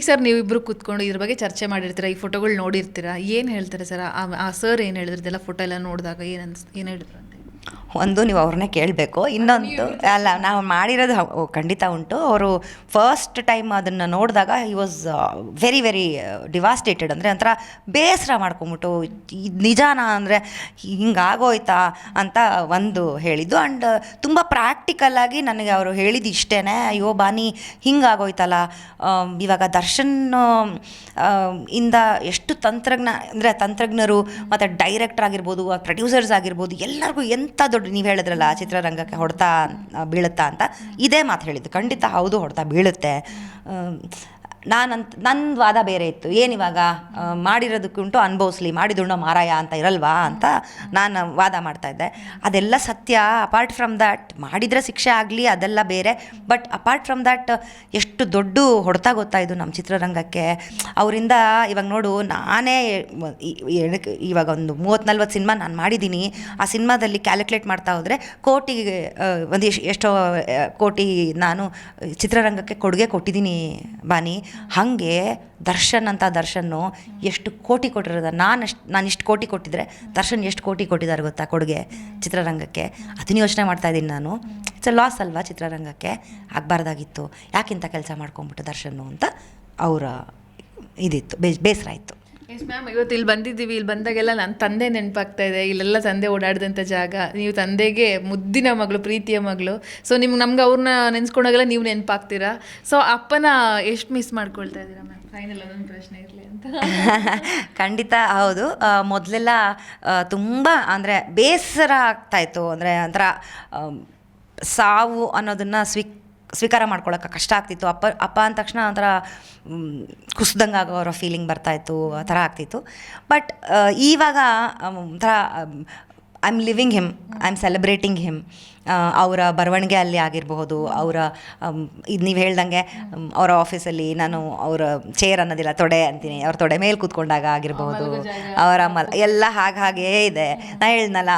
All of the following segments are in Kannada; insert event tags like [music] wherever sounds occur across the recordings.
ಈಗ ಸರ್ ನೀವಿಬ್ರು ಕೂತ್ಕೊಂಡು ಇದ್ರ ಬಗ್ಗೆ ಚರ್ಚೆ ಮಾಡಿರ್ತೀರಾ? ಈ ಫೋಟೋಗಳು ನೋಡಿರ್ತೀರಾ? ಏನು ಹೇಳ್ತಾರೆ ಸರ್ ಆ ಸರ್ ಏನು ಹೇಳಿದ್ರದೆಲ್ಲ ಫೋಟೋ ಎಲ್ಲ ನೋಡಿದಾಗ ಏನು ಅನ್ಸ್ ಏನು ಹೇಳಿದ್ರು ಒಂದು ನೀವು ಅವ್ರನ್ನೇ ಕೇಳಬೇಕು. ಇನ್ನೊಂದು ಅಲ್ಲ ನಾವು ಮಾಡಿರೋದು ಖಂಡಿತ ಉಂಟು. ಅವರು ಫಸ್ಟ್ ಟೈಮ್ ಅದನ್ನು ನೋಡಿದಾಗ ಈ ವಾಸ್ ವೆರಿ ವೆರಿ ಡಿವಾಸ್ಟೇಟೆಡ್ ಅಂದರೆ ಒಂಥರ ಬೇಸರ ಮಾಡ್ಕೊಂಬಿಟ್ಟು ಇದು ನಿಜಾನ ಅಂದರೆ ಹಿಂಗಾಗೋಯ್ತಾ ಅಂತ ಒಂದು ಹೇಳಿದ್ದು. ಆ್ಯಂಡ್ ತುಂಬ ಪ್ರಾಕ್ಟಿಕಲ್ಲಾಗಿ ನನಗೆ ಅವರು ಹೇಳಿದ್ದು ಇಷ್ಟೇ ಅಯ್ಯೋ ಬಾನಿ ಹಿಂಗಾಗೋಯ್ತಲ್ಲ. ಇವಾಗ ದರ್ಶನ್ ಇಂದ ಎಷ್ಟು ತಂತ್ರಜ್ಞ ಅಂದರೆ ತಂತ್ರಜ್ಞರು ಮತ್ತು ಡೈರೆಕ್ಟರ್ ಆಗಿರ್ಬೋದು ಪ್ರೊಡ್ಯೂಸರ್ಸ್ ಆಗಿರ್ಬೋದು ಎಲ್ಲರಿಗೂ ಎಂಥ ದೊಡ್ಡ ನೀವು ಹೇಳಿದ್ರಲ್ಲ ಚಿತ್ರರಂಗಕ್ಕೆ ಹೊಡೆತ ಬೀಳುತ್ತಾ ಅಂತ, ಇದೇ ಮಾತು ಹೇಳಿದ್ದು. ಖಂಡಿತ ಹೌದು ಹೊಡೆತ ಬೀಳುತ್ತೆ. ನಾನಂತ ನನ್ನ ವಾದ ಬೇರೆ ಇತ್ತು. ಏನಿವಾಗ ಮಾಡಿರೋದಕ್ಕುಂಟು ಅನುಭವಿಸ್ಲಿ ಮಾಡಿದುಣ್ಣೋ ಮಾರಾಯ ಅಂತ ಇರಲ್ವಾ ಅಂತ ನಾನು ವಾದ ಮಾಡ್ತಾ ಇದ್ದೆ. ಅದೆಲ್ಲ ಸತ್ಯ. ಅಪಾರ್ಟ್ ಫ್ರಮ್ ದ್ಯಾಟ್ ಮಾಡಿದರೆ ಶಿಕ್ಷೆ ಆಗಲಿ ಅದೆಲ್ಲ ಬೇರೆ. ಬಟ್ ಅಪಾರ್ಟ್ ಫ್ರಮ್ ದ್ಯಾಟ್ ಎಷ್ಟು ದೊಡ್ಡ ಹೊಡೆತ ಇದು ನಮ್ಮ ಚಿತ್ರರಂಗಕ್ಕೆ. ಅವರಿಂದ ಇವಾಗ ನೋಡು, ನಾನೇ ಇವಾಗ ಒಂದು ಮೂವತ್ತು ನಲ್ವತ್ತು ಸಿನಿಮಾ ನಾನು ಮಾಡಿದ್ದೀನಿ. ಆ ಸಿನಿಮಾದಲ್ಲಿ ಕ್ಯಾಲ್ಕುಲೇಟ್ ಮಾಡ್ತಾ ಹೋದರೆ ಕೋಟಿಗೆ ಒಂದು ಎಷ್ಟೋ ಕೋಟಿ ನಾನು ಚಿತ್ರರಂಗಕ್ಕೆ ಕೊಡುಗೆ ಕೊಟ್ಟಿದ್ದೀನಿ ಬಾನಿ. ಹಾಗೆ ದರ್ಶನ್ ಅಂತ ದರ್ಶನ್ನು ಎಷ್ಟು ಕೋಟಿ ಕೊಟ್ಟಿರೋದ? ನಾನು ಅಷ್ಟು, ನಾನು ಇಷ್ಟು ಕೋಟಿ ಕೊಟ್ಟಿದ್ರೆ ದರ್ಶನ್ ಎಷ್ಟು ಕೋಟಿ ಕೊಟ್ಟಿದ್ದಾರೆ ಗೊತ್ತಾ ಕೊಡುಗೆ ಚಿತ್ರರಂಗಕ್ಕೆ? ಅದನ್ನ ಯೋಚನೆ ಮಾಡ್ತಾ ಇದ್ದೀನಿ ನಾನು. ಇಟ್ಸ್ ಅ ಲಾಸ್ ಅಲ್ವಾ ಚಿತ್ರರಂಗಕ್ಕೆ? ಆಗಬಾರ್ದಾಗಿತ್ತು. ಯಾಕಿಂತ ಕೆಲಸ ಮಾಡ್ಕೊಂಬಿಟ್ಟು ದರ್ಶನ್ ಅಂತ ಅವರ ಇದಿತ್ತು ಬೇಸರ ಆಯಿತು. ಎಸ್ ಮ್ಯಾಮ್ ಇವತ್ತು ಇಲ್ಲಿ ಬಂದಿದ್ದೀವಿ. ಇಲ್ಲಿ ಬಂದಾಗೆಲ್ಲ ನನ್ನ ತಂದೆ ನೆನಪಾಗ್ತಾ ಇದೆ. ಇಲ್ಲೆಲ್ಲ ತಂದೆ ಓಡಾಡಿದಂಥ ಜಾಗ. ನೀವು ತಂದೆಗೆ ಮುದ್ದಿನ ಮಗಳು ಪ್ರೀತಿಯ ಮಗಳು. ಸೊ ನಿಮ್ಗೆ ನಮ್ಗೆ ಅವ್ರನ್ನ ನೆನೆಸ್ಕೊಂಡಾಗೆಲ್ಲ ನೀವು ನೆನಪಾಗ್ತೀರಾ? ಸೊ ಅಪ್ಪನ ಎಷ್ಟು ಮಿಸ್ ಮಾಡ್ಕೊಳ್ತಾ ಇದ್ದೀರಾ ಮ್ಯಾಮ್ ಫೈನಲ್ ಅದೊಂದು ಪ್ರಶ್ನೆ ಇರಲಿ ಅಂತ. [laughs] ಖಂಡಿತ ಹೌದು. ಮೊದಲೆಲ್ಲ ತುಂಬ ಅಂದರೆ ಬೇಸರ ಆಗ್ತಾಯಿತ್ತು ಅಂದರೆ ಒಂಥರ ಸಾವು ಅನ್ನೋದನ್ನು ಸ್ವೀ ಸ್ವೀಕಾರ ಮಾಡ್ಕೊಳ್ಳೋಕೆ ಕಷ್ಟ ಆಗ್ತಿತ್ತು. ಅಪ್ಪ ಅಪ್ಪ ಅಂದ ತಕ್ಷಣ ಒಂಥರ ಕುಸ್ದಂಗೆ ಆಗೋರೋ ಫೀಲಿಂಗ್ ಬರ್ತಾಯಿತ್ತು ಆ ಥರ ಆಗ್ತಿತ್ತು. ಬಟ್ ಈವಾಗ ಒಂಥರ I am living him I am celebrating him ಅವರ ಬರವಣಿಗೆ ಅಲ್ಲಿ ಆಗಿರಬಹುದು ಅವರ ಇದು ನೀವು ಹೇಳ್ದಂಗೆ ಅವರ ಆಫೀಸಲ್ಲಿ ನಾನು ಅವರ ಚೇರ್ ಅನ್ನೋದಿಲ್ಲ ತೊಡೆ ಅಂತೀನಿ. ಅವ್ರ ತೊಡೆ ಮೇಲೆ ಕೂತ್ಕೊಂಡಾಗ ಆಗಿರಬಹುದು. ಅವರ ಮಲ್ ಎಲ್ಲ ಹಾಗೆ ಹಾಗೇ ಇದೆ. ನಾ ಹೇಳ್ದಲ್ಲ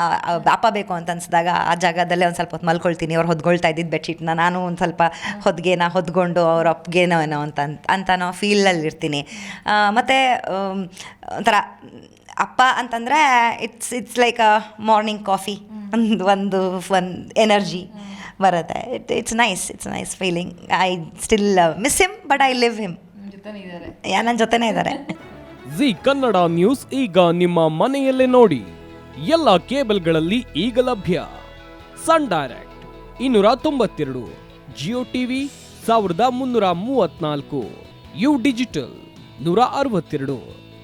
ಅಪ್ಪ ಬೇಕು ಅಂತ ಅನ್ಸಿದಾಗ ಆ ಜಾಗದಲ್ಲೇ ಒಂದು ಸ್ವಲ್ಪ ಹೊತ್ತು ಮಲ್ಕೊಳ್ತೀನಿ. ಅವ್ರು ಹೊದ್ಕೊಳ್ತಾ ಇದ್ದಿದ್ದು ಬೆಡ್ಶೀಟ್ನ ನಾನು ಒಂದು ಸ್ವಲ್ಪ ಹೊದ್ಗೇನ ಹೊದ್ಕೊಂಡು ಅವ್ರ ಅಪ್ಪಗೇನೋ ಏನೋ ಅಂತ ಅಂತ ನಾವು ಫೀಲಲ್ಲಿ ಇರ್ತೀನಿ ಮತ್ತು ಒಂಥರ ಅಪ್ಪ ಅಂತಂದರೆ it's it's like a morning coffee ಒಂದು ಒಂದು ಒಂದು ಎನರ್ಜಿ ಬರುತ್ತೆ. It it's nice it's nice feeling I still miss him but I live him yeah ನನ್ನ ಜೊತೆನೇ ಇದ್ದಾರೆ. [laughs] ಜಿ ಕನ್ನಡ ನ್ಯೂಸ್ ಈಗ ನಿಮ್ಮ ಮನೆಯಲ್ಲೇ ನೋಡಿ. ಎಲ್ಲ ಕೇಬಲ್ಗಳಲ್ಲಿ ಈಗ ಲಭ್ಯ. ಸನ್ ಡೈರೆಕ್ಟ್ ಇನ್ನೂರ ತೊಂಬತ್ತೆರಡು ಜಿಯೋ ಟಿವಿ ಸಾವಿರದ ಮುನ್ನೂರ ಮೂವತ್ನಾಲ್ಕು ಯು ಡಿಜಿಟಲ್ ನೂರ ಅರವತ್ತೆರಡು.